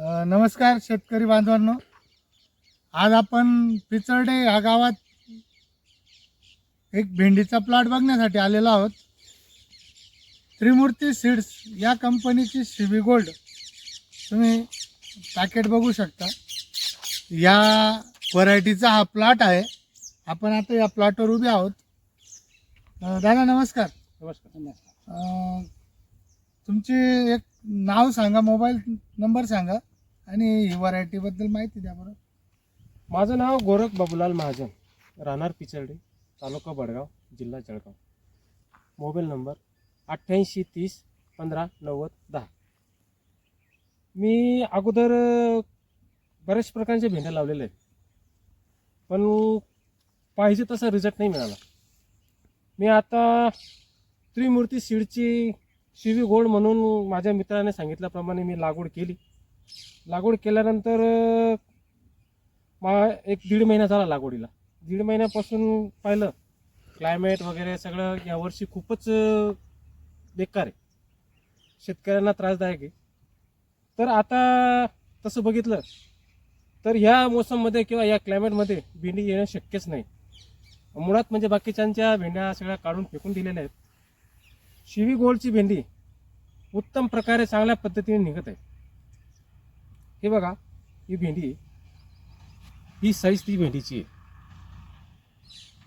नमस्कार शेतकरी बांधवांनो. आज आपण पिचर्डे ह्या गावात एक भेंडीचा प्लॉट बघण्यासाठी आलेलो आहोत. त्रिमूर्ती सीड्स या कंपनीची शिबी गोल्ड. तुम्ही पॅकेट बघू शकता. या व्हरायटीचा हा प्लॉट आहे. आपण आता या प्लॉटवर उभे आहोत. दादा नमस्कार नमस्कार. अ, तुमचे एक नाव सांगा मोबाईल नंबर सांगा. आणि ही व्हरायटीबद्दल माहिती द्या बरं. माझं नाव गोरख बाबूलाल महाजन राहणार पिचर्डे तालुका बडगाव जिल्हा जळगाव. मोबाईल नंबर अठ्ठ्याऐंशी तीस पंधरा नव्वद दहा. मी अगोदर बऱ्याच प्रकारच्या भेंड्या लावलेल्या आहेत. पण पाहिजे तसा रिझल्ट नाही मिळाला. मी आता त्रिमूर्ती सीडची शिवी गोड म्हणून माझ्या मित्राने सांगितल्याप्रमाणे मी लागवड केली. लागवड केल्यानंतर मा एक दीड महिना झाला लागवडीला. दीड महिन्यापासून पाहिलं क्लायमेट वगैरे सगळं यावर्षी खूपच बेकार आहे. शेतकऱ्यांना त्रासदायक आहे. तर आता तसं बघितलं तर ह्या मोसममध्ये किंवा या क्लायमेटमध्ये भेंडी येणं शक्यच नाही. मुळात म्हणजे बाकीच्यांच्या भेंड्या सगळ्या काढून फेकून दिलेल्या आहेत. शिवी गोल्डची भेंडी उत्तम प्रकारे चांगल्या पद्धतीने निघत आहे. हे बघा ही भेंडी ही साईज ती भेंडीची आहे.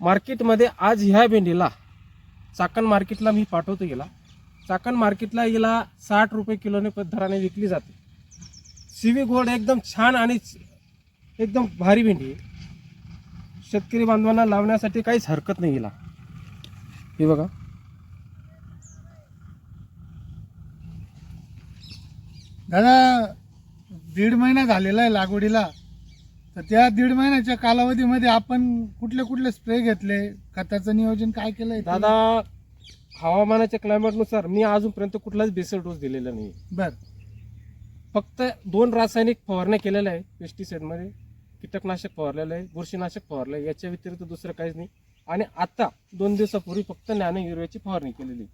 मार्केटमध्ये आज ह्या भेंडीला चाकण मार्केटला मी पाठवतो गेला चाकण मार्केटला हिला साठ रुपये किलोने दराने विकली जाते. सिवी गोल्ड एकदम छान आणि एकदम भारी भेंडी आहे. शेतकरी बांधवांना लावण्यासाठी काहीच हरकत नाही हिला. हे बघा. दादा दीड महिना झालेला आहे लागवडीला. तर त्या दीड महिन्याच्या कालावधीमध्ये आपण कुठले कुठले स्प्रे घेतले? खताचं नियोजन काय केलंय? दादा हवामानाच्या क्लायमेटनुसार मी अजूनपर्यंत कुठलाच बेसल डोस दिलेला नाही. बर. फक्त दोन रासायनिक फवारण्या केलेल्या आहे पेस्टिसाईडमध्ये कीटकनाशक फवारलेलं आहे बुरशीनाशक फवारलं आहे याच्या व्यतिरिक्त दुसरं काहीच नाही. आणि आता दोन दिवसापूर्वी फक्त नॅनो युरियाची फवारणी केलेली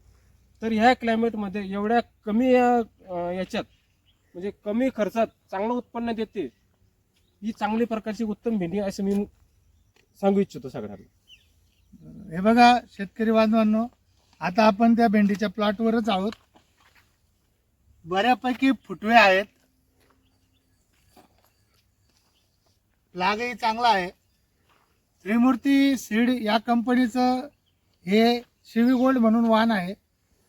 तर ह्या क्लायमेटमध्ये एवढ्या कमी याच्यात म्हणजे कमी खर्चात चांगलं उत्पन्न देते ही चांगली प्रकारची उत्तम भेंडी असं मी सांगू इच्छितो सगळ्यांना. हे बघा शेतकरी बांधवांनो आता आपण त्या भेंडीच्या प्लॉटवरच आहोत. बऱ्यापैकी फुटवे आहेत. लागही चांगला आहे. त्रिमूर्ती सीड या कंपनीचं हे शिवी गोल्ड म्हणून वाहन आहे.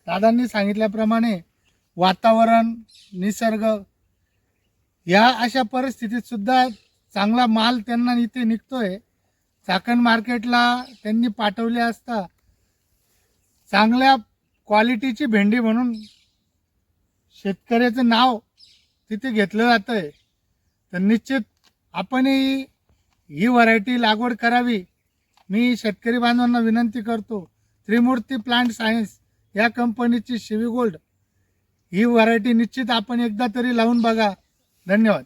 दादांनी सांगितल्याप्रमाणे वातावरण निसर्ग या अशा परिस्थितीतसुद्धा चांगला माल त्यांना इथे निघतो आहे चाकण मार्केटला त्यांनी पाठवले असता चांगल्या क्वालिटीची भेंडी म्हणून शेतकऱ्याचं नाव तिथे घेतलं जातं आहे तर निश्चित आपणही ही व्हरायटी लागवड करावी. मी शेतकरी बांधवांना विनंती करतो त्रिमूर्ती प्लांट सायन्स या कंपनीची शिवी गोल्ड ही व्हरायटी निश्चित आपण एकदा तरी लावून बघा. धन्यवाद.